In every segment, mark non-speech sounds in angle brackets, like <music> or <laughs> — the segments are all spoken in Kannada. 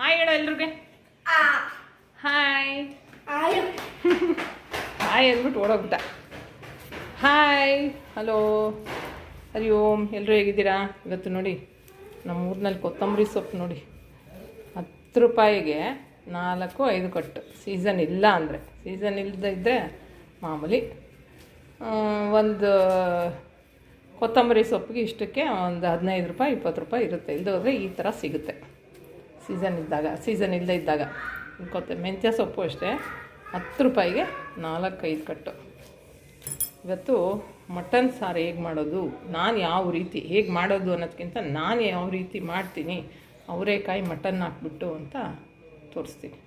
ಹಾಯ್ ಹೇಳೋ ಎಲ್ರಿಗೆ. ಹಾಯ್ ಹಾಯ್ ಅಂದ್ಬಿಟ್ಟು ಓಡೋಗ್ಬಿಟ್ಟ. Hi hello Hari Om. ಎಲ್ಲರೂ ಹೇಗಿದ್ದೀರಾ? ಇವತ್ತು ನೋಡಿ ನಮ್ಮ ಊರಿನಲ್ಲಿ ಕೊತ್ತಂಬರಿ ಸೊಪ್ಪು ನೋಡಿ. ಹತ್ತು ರೂಪಾಯಿಗೆ ನಾಲ್ಕು ಐದು ಕಟ್ಟು. ಸೀಸನ್ ಇಲ್ಲ ಅಂದರೆ. ಸೀಸನ್ ಇಲ್ಲದೆ ಇದ್ದರೆ ಮಾಮೂಲಿ ಒಂದು ಕೊತ್ತಂಬರಿ ಸೊಪ್ಪಿಗೆ ಇಷ್ಟಕ್ಕೆ ಒಂದು ಹದಿನೈದು ರೂಪಾಯಿ ಇಪ್ಪತ್ತು ರೂಪಾಯಿ ಇರುತ್ತೆ. ಇಲ್ಲದೆ ಹೋದರೆ ಈ ಥರ ಸಿಗುತ್ತೆ. ಸೀಸನ್ ಇದ್ದಾಗ ಸೀಸನ್ ಇಲ್ಲದೆ ಇದ್ದಾಗ. ಕೊತ್ತೆ ಮೆಂತ್ಯ ಸೊಪ್ಪು ಅಷ್ಟೇ. ಹತ್ತು ರೂಪಾಯಿಗೆ ನಾಲ್ಕೈದು ಕಟ್ಟು. ಇವತ್ತು ಮಟನ್ ಸಾರು ಹೇಗೆ ಮಾಡೋದು? ನಾನು ಯಾವ ರೀತಿ, ಹೇಗೆ ಮಾಡೋದು ಅನ್ನೋದಕ್ಕಿಂತ ನಾನು ಯಾವ ರೀತಿ ಮಾಡ್ತೀನಿ, ಅವರೇಕಾಯಿ ಮಟನ್ ಹಾಕ್ಬಿಟ್ಟು ಅಂತ ತೋರಿಸ್ತೀನಿ.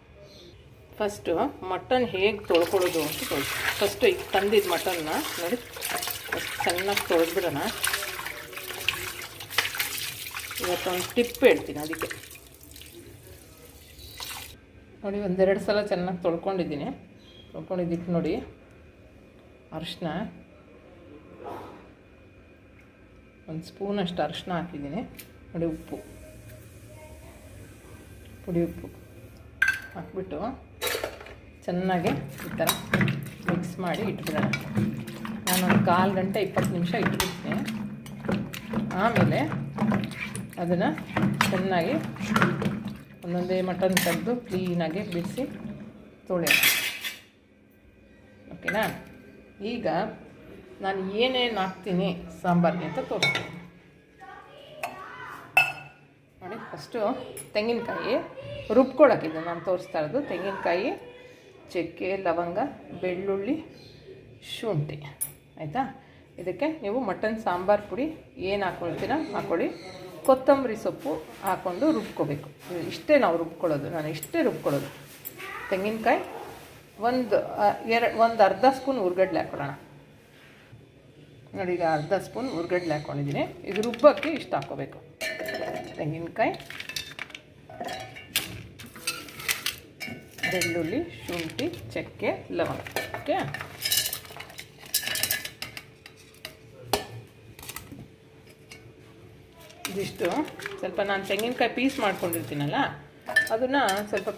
ಫಸ್ಟು ಮಟನ್ ಹೇಗೆ ತೊಳ್ಕೊಳ್ಳೋದು ಅಂತ ತೋರಿಸಿ ಫಸ್ಟು ಈಗ ತಂದಿದ್ದು ಮಟನ್ನ ನೋಡಿ. ಚೆನ್ನಾಗಿ ತೊಳೆದ್ಬಿಡೋಣ. ಇವತ್ತೊಂದು ಟಿಪ್ ಹೇಳ್ತೀನಿ ಅದಕ್ಕೆ. ನೋಡಿ, ಒಂದೆರಡು ಸಲ ಚೆನ್ನಾಗಿ ತೊಳ್ಕೊಂಡಿದ್ದೀನಿ. ತೊಳ್ಕೊಂಡಿದ್ದಿಟ್ಟು ನೋಡಿ, ಅರಿಶಿನ. ಒಂದು ಸ್ಪೂನಷ್ಟು ಅರಿಶಿನ ಹಾಕಿದ್ದೀನಿ. ನೋಡಿ, ಉಪ್ಪು. ಪುಡಿ ಉಪ್ಪು. ಹಾಕ್ಬಿಟ್ಟು ಚೆನ್ನಾಗಿ ಈ ಥರ ಮಿಕ್ಸ್ ಮಾಡಿ ಇಟ್ಬಿಡೋಣ. ನಾನೊಂದು ಕಾಲು ಗಂಟೆ ಇಪ್ಪತ್ತು ನಿಮಿಷ ಇಟ್ಬಿಡ್ತೀನಿ. ಆಮೇಲೆ ಅದನ್ನು ಚೆನ್ನಾಗಿ ಒಂದೊಂದೇ ಮಟನ್ ತೆಗೆದು ಕ್ಲೀನಾಗಿ ಬಿಡಿಸಿ ತೊಳೆ ಓಕೆನಾ? ಈಗ ನಾನು ಏನೇನು ಹಾಕ್ತೀನಿ ಸಾಂಬಾರಿಗೆ ಅಂತ ತೋರಿಸ್ತೀನಿ. ನೋಡಿ ಫಸ್ಟು ತೆಂಗಿನಕಾಯಿ ರುಬ್ಕೊಳಕ್ಕಿದೆ ನಾನು ತೋರಿಸ್ತಾ ಇರೋದು ತೆಂಗಿನಕಾಯಿ, ಚಕ್ಕೆ, ಲವಂಗ, ಬೆಳ್ಳುಳ್ಳಿ, ಶುಂಠಿ. ಆಯಿತಾ? ಇದಕ್ಕೆ ನೀವು ಮಟನ್ ಸಾಂಬಾರು ಪುಡಿ ಏನು ಹಾಕ್ಕೊಳ್ತೀರಾ ಹಾಕ್ಕೊಳ್ಳಿ ಕೊತ್ತಂಬರಿ ಸೊಪ್ಪು ಹಾಕ್ಕೊಂಡು ರುಬ್ಕೋಬೇಕು. ಇಷ್ಟೇ ನಾವು ರುಬ್ಕೊಳ್ಳೋದು. ನಾನು ಇಷ್ಟೇ ರುಬ್ಕೊಳ್ಳೋದು. ತೆಂಗಿನಕಾಯಿ ಒಂದು ಎರಡು ಒಂದು ಅರ್ಧ ಸ್ಪೂನ್ ಉರ್ಗಡ್ಲೆ ಹಾಕೊಳ್ಳೋಣ. ನೋಡಿ, ಈಗ ಅರ್ಧ ಸ್ಪೂನ್ ಉರ್ಗಡ್ಲೆ ಹಾಕ್ಕೊಂಡಿದ್ದೀನಿ ಇದು ರುಬ್ಬಕ್ಕೆ ಇಷ್ಟು ಹಾಕ್ಕೋಬೇಕು. ತೆಂಗಿನಕಾಯಿ, ಬೆಳ್ಳುಳ್ಳಿ, ಶುಂಠಿ, ಚಕ್ಕೆ, ಲವಂಗ. ಓಕೆ? ಇದಿಷ್ಟು. ಸ್ವಲ್ಪ ನಾನು ತೆಂಗಿನಕಾಯಿ ಪೀಸ್ ಮಾಡ್ಕೊಂಡಿರ್ತೀನಲ್ಲ, ಅದನ್ನು ಸ್ವಲ್ಪ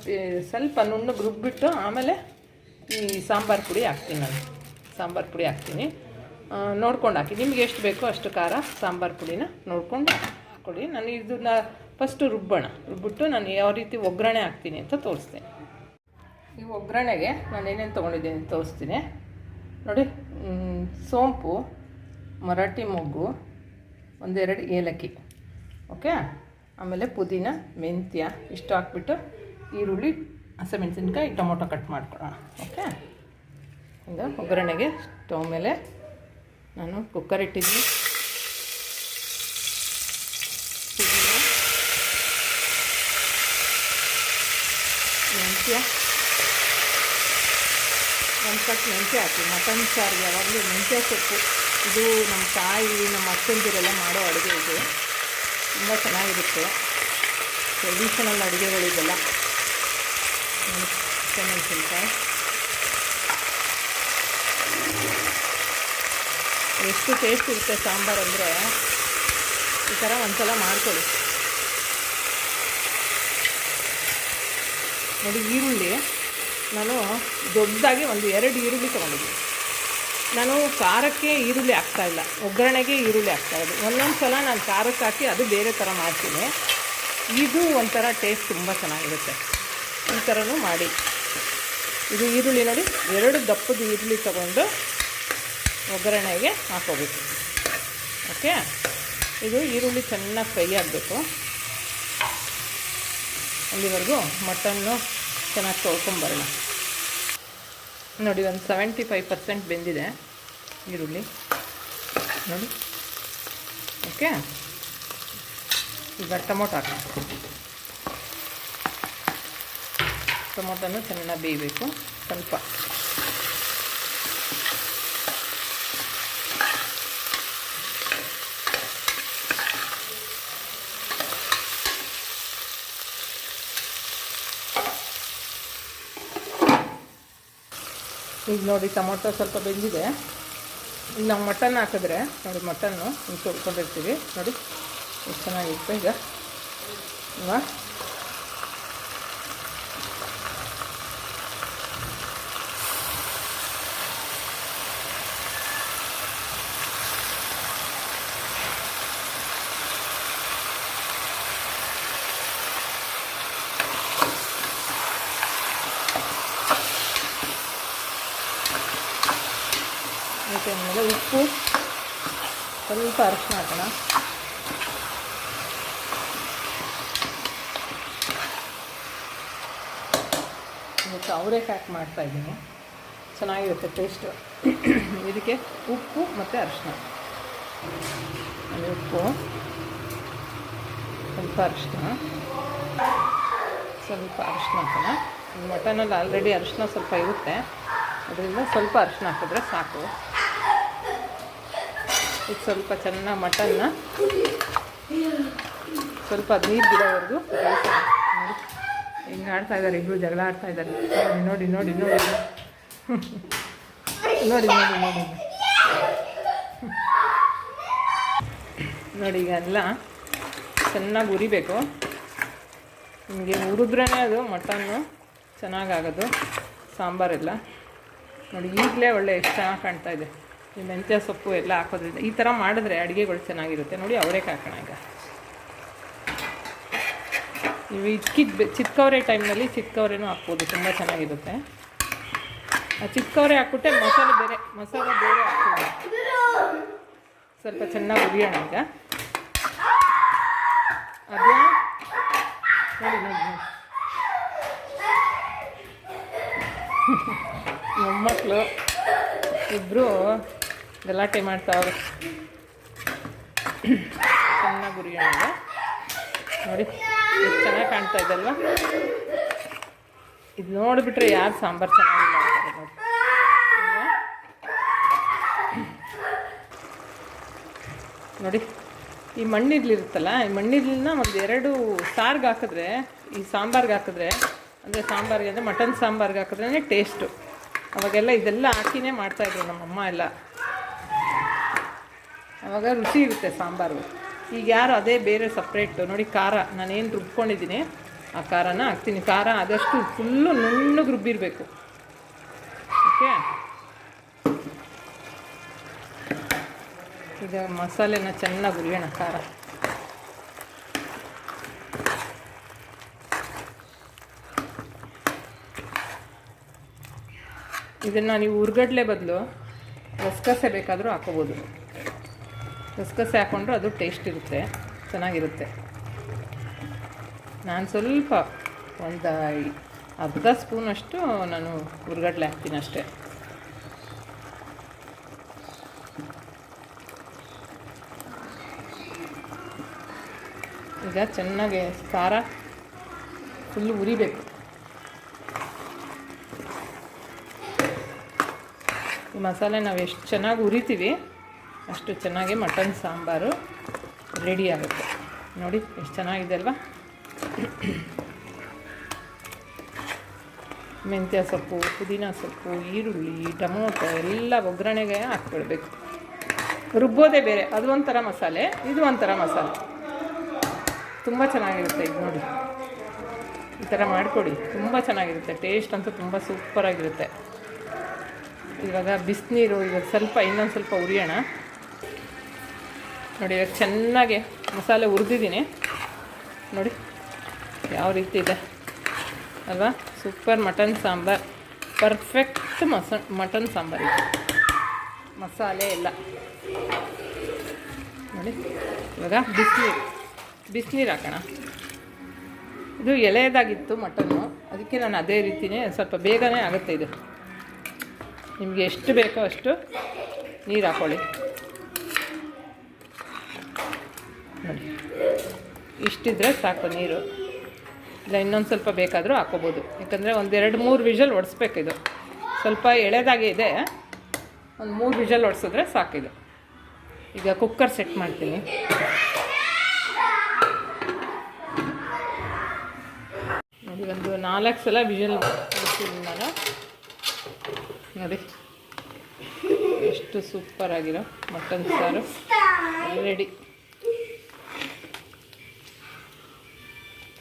ಸ್ವಲ್ಪ ನುಣ್ಣಗೆ ರುಬ್ಬಿಟ್ಟು ಆಮೇಲೆ ಈ ಸಾಂಬಾರು ಪುಡಿ ಹಾಕ್ತೀನಿ ನಾನು. ಸಾಂಬಾರು ಪುಡಿ ಹಾಕ್ತೀನಿ. ನೋಡ್ಕೊಂಡು ಹಾಕಿ. ನಿಮ್ಗೆ ಎಷ್ಟು ಬೇಕೋ ಅಷ್ಟು ಖಾರ ಸಾಂಬಾರು ಪುಡಿನ ನೋಡ್ಕೊಂಡು ಹಾಕ್ಕೊಳ್ಳಿ. ನಾನು ಇದನ್ನ ಫಸ್ಟು ರುಬ್ಬೋಣ. ರುಬ್ಬಿಟ್ಟು ನಾನು ಯಾವ ರೀತಿ ಒಗ್ಗರಣೆ ಹಾಕ್ತೀನಿ ಅಂತ ತೋರಿಸ್ತೀನಿ. ಈ ಒಗ್ಗರಣೆಗೆ ನಾನು ಏನೇನು ತೊಗೊಂಡಿದ್ದೀನಿ ತೋರಿಸ್ತೀನಿ. ನೋಡಿ ಸೋಂಪು, ಮರಾಠಿ ಮೊಗ್ಗು, ಒಂದೆರಡು ಏಲಕ್ಕಿ. ಓಕೆ? ಆಮೇಲೆ ಪುದೀನ, ಮೆಂತ್ಯ ಇಷ್ಟು ಹಾಕ್ಬಿಟ್ಟು ಈರುಳ್ಳಿ, ಹಸಿಮೆಣಸಿನ್ಕಾಯಿ, ಟೊಮೊಟೊ ಕಟ್ ಮಾಡ್ಕೊಳ್ಳೋಣ. ಓಕೆ? ಈಗ ಒಗ್ಗರಣೆಗೆ ಸ್ಟವ್ ಮೇಲೆ ನಾನು ಕುಕ್ಕರ್ ಇಟ್ಟಿದ್ದೀನಿ. ಮೆಂತ್ಯ. ಒಂದು ಕಟ್ ಮೆಂತ್ಯ ಹಾಕಿ. ಮಟನ್ ಸಾರು ಯಾವಾಗಲೂ ಮೆಂತ್ಯ ಸೊಪ್ಪು. ಇದು ನಮ್ಮ ತಾಯಿ, ನಮ್ಮ ಅಕ್ಕಂದಿರೆಲ್ಲ ಮಾಡೋ ಅಡುಗೆ ಇದು. ತುಂಬ ಚೆನ್ನಾಗಿರುತ್ತೆ. ಟ್ರೆಡಿಷನಲ್ ಅಡುಗೆಗಳಿದೆಲ್ಲ ಮೆಣಸಿನ್ಕಾಯಿ ಎಷ್ಟು ಟೇಸ್ಟ್ ಇರುತ್ತೆ ಸಾಂಬಾರು ಅಂದರೆ ಈ ಥರ ಒಂದ್ಸಲ ಮಾಡ್ಕೊಳ್ಳಿ. ನೋಡಿ ಈರುಳ್ಳಿ, ನಾನು ದೊಡ್ಡದಾಗಿ ಒಂದು ಎರಡು ಈರುಳ್ಳಿ ತೊಗೊಂಡಿದ್ದೀನಿ. ನಾನು ಖಾರಕ್ಕೆ ಈರುಳ್ಳಿ ಹಾಕ್ತಾ ಇಲ್ಲ. ಒಗ್ಗರಣೆಗೆ ಈರುಳ್ಳಿ ಹಾಕ್ತಾ ಇರೋದು. ಒಂದೊಂದು ಸಲ ನಾನು ಖಾರಕ್ಕೆ ಹಾಕಿ ಅದು ಬೇರೆ ಥರ ಮಾಡ್ತೀನಿ. ಇದು ಒಂಥರ ಟೇಸ್ಟ್ ತುಂಬ ಚೆನ್ನಾಗಿರುತ್ತೆ. ಈ ಥರನೂ ಮಾಡಿ. ಇದು ಈರುಳ್ಳಿ ನೋಡಿ ಎರಡು ದಪ್ಪದ ಈರುಳ್ಳಿ ತಗೊಂಡು ಒಗ್ಗರಣೆಗೆ ಹಾಕೋಬೇಕು. ಓಕೆ? ಇದು ಈರುಳ್ಳಿ ಚೆನ್ನಾಗಿ ಫ್ರೈ ಆಗಬೇಕು. ಅಲ್ಲಿವರೆಗೂ ಮಟನ್ನು ಚೆನ್ನಾಗಿ ತೊಳ್ಕೊಂಬರೋಣ ನೋಡಿ, ಒಂದು ಸೆವೆಂಟಿ ಫೈವ್ ಪರ್ಸೆಂಟ್ ಬೆಂದಿದೆ ಈರುಳ್ಳಿ. ನೋಡಿ. ಓಕೆ ಈಗ ಟೊಮೊಟೊ ಹಾಕಿ ಟೊಮೊಟೊನು ಚೆನ್ನಾಗಿ ಬೇಯಬೇಕು. ಸ್ವಲ್ಪ. ಈಗ ನೋಡಿ ಟೊಮೊಟೊ ಸ್ವಲ್ಪ ಬೆಂದಿದೆ. ಈಗ ನಾವು ಮಟನ್ ಹಾಕಿದ್ರೆ, ನೋಡಿ ಮಟನ್ನು ಹಿಂಗೆ ತೊಳ್ಕೊಂಡಿರ್ತೀವಿ. ನೋಡಿ, ಎಷ್ಟು ಚೆನ್ನಾಗಿರುತ್ತೆ ಈಗ. ಅಲ್ವಾ ಆಗುತ್ತೆ ಅಂದಮೇಲೆ ಉಪ್ಪು ಸ್ವಲ್ಪ ಅರಿಶಿನ ಹಾಕೋಣ. ಇವತ್ತು ಅವರೇಕಾಯಿ ಹಾಕಿ ಮಾಡ್ತಾಯಿದ್ದೀನಿ ಚೆನ್ನಾಗಿರುತ್ತೆ ಟೇಸ್ಟು ಇದಕ್ಕೆ ಉಪ್ಪು ಮತ್ತು ಅರಿಶಿನ. ಉಪ್ಪು, ಸ್ವಲ್ಪ ಅರಿಶಿನ. ಸ್ವಲ್ಪ ಅರಿಶಿನ ಹಾಕೋಣ. ಮಟನಲ್ಲಿ ಆಲ್ರೆಡಿ ಅರಿಶಿನ ಸ್ವಲ್ಪ ಇರುತ್ತೆ. ಅದರಿಂದ ಸ್ವಲ್ಪ ಅರಿಶಿನ ಹಾಕಿದ್ರೆ ಸಾಕು. ಇದು ಸ್ವಲ್ಪ ಚೆನ್ನಾಗಿ ಮಟನ್ನ ಸ್ವಲ್ಪ ನೀರು ಬಿಡೋವರೆಗೂ ಹಿಂಗೆ ಆಡ್ತಾ ಇದ್ದಾರೆ ಇಬ್ಬರು ಜಗಳ ಆಡ್ತಾ ಇದ್ದಾರೆ. ನೋಡಿ ನೋಡಿ ನೋಡಿ ನೋಡಿ. ನೋಡಿ ನೋಡಿ ನೋಡಿ. ಈಗ ಎಲ್ಲ ಚೆನ್ನಾಗಿ ಉರಿಬೇಕು ನಿಮಗೆ ಉರಿದ್ರೇ ಅದು ಮಟನ್ನು ಚೆನ್ನಾಗಾಗೋದು. ಸಾಂಬಾರೆಲ್ಲ. ನೋಡಿ, ಈಗಲೇ ಒಳ್ಳೆ ಎಷ್ಟು ಚೆನ್ನಾಗಿ ಕಾಣ್ತಾ ಇದೆ. ಈ ಮೆಂತ್ಯ ಸೊಪ್ಪು ಎಲ್ಲ ಹಾಕೋದ್ರಿಂದ ಈ ಥರ ಮಾಡಿದ್ರೆ ಅಡುಗೆಗಳು ಚೆನ್ನಾಗಿರುತ್ತೆ. ನೋಡಿ ಅವರೇ ಹಾಕೋಣ ಈಗ. ನೀವು ಇದ್ಕಿದ್ ಚಿಕ್ಕವರೆ ಟೈಮ್ನಲ್ಲಿ ಚಿಕ್ಕವರೆನೂ ಹಾಕ್ಬೋದು, ತುಂಬ ಚೆನ್ನಾಗಿರುತ್ತೆ. ಆ ಚಿಕ್ಕವರೆ ಹಾಕ್ಬಿಟ್ಟೆ ಮಸಾಲೆ ಬೇರೆ ಮಸಾಲೆ ಬೇರೆ ಹಾಕ್ಬೋದು. ಸ್ವಲ್ಪ ಚೆನ್ನಾಗಿ ಉರಿಯೋಣ ಈಗ. ನೋಡಿ ಮೊಮ್ಮಕ್ಕಳು <laughs> ಇಬ್ಬರು ಗಲಾಟೆ ಮಾಡ್ತಾವ್ರೆ ಚೆನ್ನಾಗಿ ಈಗ. ನೋಡಿ, ಎಷ್ಟು ಚೆನ್ನಾಗಿ ಕಾಣ್ತಾ ಇದ್ದಲ್ವ ಇದು ನೋಡಿಬಿಟ್ರೆ ಯಾರು ಸಾಂಬಾರು ಚೆನ್ನಾಗಿಲ್ಲ ನೋಡಿ? ನೋಡಿ, ಈ ಮಣ್ಣಿರ್ಲಿರುತ್ತಲ್ಲ ಈ ಮಣ್ಣಿರ್ಲಿನ ಒಂದು ಎರಡು ಸಾರ್ಗೆ ಹಾಕಿದ್ರೆ, ಈ ಸಾಂಬಾರ್ಗೆ ಹಾಕಿದ್ರೆ, ಅಂದರೆ ಸಾಂಬಾರ್ಗೆ ಅಂದರೆ ಮಟನ್ ಸಾಂಬಾರ್ಗೆ ಹಾಕಿದ್ರೇ ಟೇಸ್ಟು ಅವಾಗೆಲ್ಲ ಇದೆಲ್ಲ ಹಾಕಿನೇ ಮಾಡ್ತಾಯಿದ್ರು ನಮ್ಮಮ್ಮ ಎಲ್ಲ ಅವಾಗ ರುಚಿ ಇರುತ್ತೆ ಸಾಂಬಾರು. ಈಗ ಯಾರು ಅದೇ ಬೇರೆ ಸಪ್ರೇಟ್ ನೋಡಿ ಖಾರ, ನಾನೇನು ರುಬ್ಕೊಂಡಿದ್ದೀನಿ, ಆ ಖಾರನ ಹಾಕ್ತೀನಿ. ಖಾರ ಆದಷ್ಟು ಫುಲ್ಲು ನುಣ್ಣಗೆ ರುಬ್ಬಿರಬೇಕು. ಓಕೆ ಈಗ ಮಸಾಲೆನ ಚೆನ್ನಾಗಿ ಹುರಿಯೋಣ ಖಾರ. ಇದನ್ನು ನೀವು ಉರ್ಗಡ್ಲೆ ಬದಲು ಗಸಗಸೆ ಬೇಕಾದರೂ ಹಾಕೋಬೋದು. ಗಸಗಸೆ ಹಾಕ್ಕೊಂಡ್ರೆ ಅದು ಟೇಸ್ಟ್ ಇರುತ್ತೆ. ಚೆನ್ನಾಗಿರುತ್ತೆ. ನಾನು ಸ್ವಲ್ಪ ಒಂದು ಅರ್ಧ ಸ್ಪೂನಷ್ಟು ನಾನು ಹುರ್ಗಡ್ಲೆ ಹಾಕ್ತೀನಿ ಅಷ್ಟೇ. ಈಗ ಚೆನ್ನಾಗಿ ಖಾರ ಫುಲ್ಲು ಉರಿಬೇಕು. ಈ ಮಸಾಲೆ ನಾವು ಎಷ್ಟು ಚೆನ್ನಾಗಿ ಉರಿತೀವಿ ಅಷ್ಟು ಚೆನ್ನಾಗಿ ಮಟನ್ ಸಾಂಬಾರು ರೆಡಿ ಆಗುತ್ತೆ. ನೋಡಿ, ಎಷ್ಟು ಚೆನ್ನಾಗಿದೆ ಅಲ್ವಾ? ಮೆಂತ್ಯ ಸೊಪ್ಪು, ಪುದೀನ ಸೊಪ್ಪು, ಈರುಳ್ಳಿ, ಟೊಮೊಟೊ ಎಲ್ಲ ಒಗ್ಗರಣೆಗೆ ಹಾಕ್ಬಿಡ್ಬೇಕು. ರುಬ್ಬೋದೇ ಬೇರೆ, ಅದು ಒಂಥರ ಮಸಾಲೆ, ಇದು ಒಂಥರ ಮಸಾಲೆ. ತುಂಬ ಚೆನ್ನಾಗಿರುತ್ತೆ ಇದು ನೋಡಿ. ಈ ಥರ ಮಾಡಿಕೊಡಿ, ತುಂಬ ಚೆನ್ನಾಗಿರುತ್ತೆ ಟೇಸ್ಟ್ ಅಂತೂ ತುಂಬ ಸೂಪರಾಗಿರುತ್ತೆ ಇವಾಗ ಬಿಸಿನೀರು, ಇವಾಗ ಸ್ವಲ್ಪ, ಇನ್ನೊಂದು ಸ್ವಲ್ಪ ಉರಿಯೋಣ. ನೋಡಿ ಚೆನ್ನಾಗಿ ಮಸಾಲೆ ಹುರಿದಿದ್ದೀನಿ. ನೋಡಿ, ಯಾವ ರೀತಿ ಇದೆ. ಅಲ್ವಾ? Super mutton sambar. ಪರ್ಫೆಕ್ಟ್ ಮಸ, ಮಟನ್ ಸಾಂಬಾರ್ ಮಸಾಲೆ ಎಲ್ಲ. ನೋಡಿ, ಇವಾಗ ಬಿಸಿನೀರು. ಬಿಸಿನೀರು ಹಾಕೋಣ. ಇದು ಎಳೆಯದಾಗಿತ್ತು ಮಟನ್ನು. ಅದಕ್ಕೆ ನಾನು ಅದೇ ರೀತಿಯೇ ಸ್ವಲ್ಪ ಬೇಗನೆ ಆಗುತ್ತೆ ಇದು. ನಿಮಗೆ ಎಷ್ಟು ಬೇಕೋ ಅಷ್ಟು ನೀರು ಹಾಕ್ಕೊಳ್ಳಿ ಇಷ್ಟಿದ್ರೆ ಸಾಕು ನೀರು. ಇಲ್ಲ, ಇನ್ನೊಂದು ಸ್ವಲ್ಪ ಬೇಕಾದರೂ ಹಾಕೋಬೋದು. ಯಾಕಂದರೆ ಒಂದೆರಡು ಮೂರು ವಿಜಲ್ ಒಡಿಸ್ಬೇಕಿದು ಸ್ವಲ್ಪ ಎಳೆದಾಗೆ ಇದೆ. ಒಂದು ಮೂರು ವಿಷಲ್ ಒಡಿಸಿದ್ರೆ ಸಾಕಿದು ಈಗ ಕುಕ್ಕರ್ ಸೆಟ್ ಮಾಡ್ತೀನಿ. ನೋಡಿ, ಒಂದು ನಾಲ್ಕು ಸಲ ವಿಜಲ್ ಮಾಡ್ತೀನಿ ನಾನು. ನೋಡಿ. ಎಷ್ಟು ಸೂಪರ್ ಆಗಿರೋ ಮಟನ್ ಸಾರು. ರೆಡಿ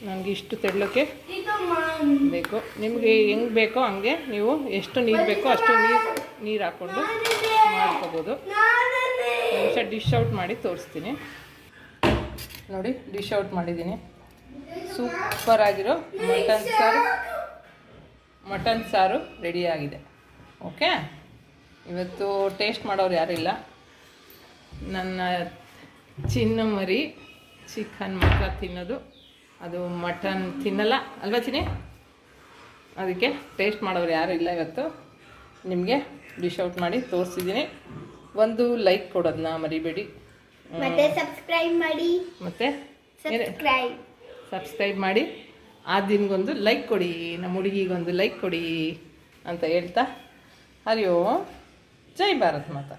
ನನಗೆ ಇಷ್ಟು ತೆಳ್ಳಕ್ಕೆ ಬೇಕು. ನಿಮಗೆ ಹೆಂಗೆ ಬೇಕೋ ಹಂಗೆ ನೀವು ಎಷ್ಟು ನೀರು ಬೇಕೋ ಅಷ್ಟು ನೀರು ನೀರು ಹಾಕ್ಕೊಂಡು ಮಾಡ್ಕೋಬೋದು. ನಿಮಿಷ ಡಿಶ್ ಔಟ್ ಮಾಡಿ ತೋರಿಸ್ತೀನಿ. ನೋಡಿ ಡಿಶ್ ಔಟ್ ಮಾಡಿದ್ದೀನಿ. ಸೂಪರ್ ಆಗಿರೋ ಮಟನ್ ಸಾರು. ಮಟನ್ ಸಾರು ರೆಡಿಯಾಗಿದೆ ಓಕೆ ಇವತ್ತು ಟೇಸ್ಟ್ ಮಾಡೋರು ಯಾರಿಲ್ಲ ನನ್ನ ಚಿನ್ನ ಮರಿ ಚಿಕನ್ ಮಾತ್ರ ತಿನ್ನೋದು. ಅದು ಮಟನ್ ತಿನ್ನಲ್ಲ. ಅಲ್ವಾ ಚಿನಿ ಅದಕ್ಕೆ ಟೇಸ್ಟ್ ಮಾಡೋರು ಯಾರು ಇಲ್ಲ ಇವತ್ತು. ನಿಮಗೆ ಡಿಶ್ ಔಟ್ ಮಾಡಿ ತೋರಿಸಿದ್ದೀನಿ. ಒಂದು ಲೈಕ್ ಕೊಡೋದನ್ನ ಮರಿಬೇಡಿ. ಮತ್ತೆ ಸಬ್ಸ್ಕ್ರೈಬ್ ಮಾಡಿ. ಮತ್ತು ಸಬ್ಸ್ಕ್ರೈಬ್ ಸಬ್ಸ್ಕ್ರೈಬ್ ಮಾಡಿ. ಆ ದಿನಗೊಂದು ಲೈಕ್ ಕೊಡಿ. ನಮ್ಮ ಹುಡುಗಿಗೊಂದು ಲೈಕ್ ಕೊಡಿ ಅಂತ ಹೇಳ್ತಾ. ಹರಿಯೋ. ಜೈ ಭಾರತ್ ಮಾತಾ.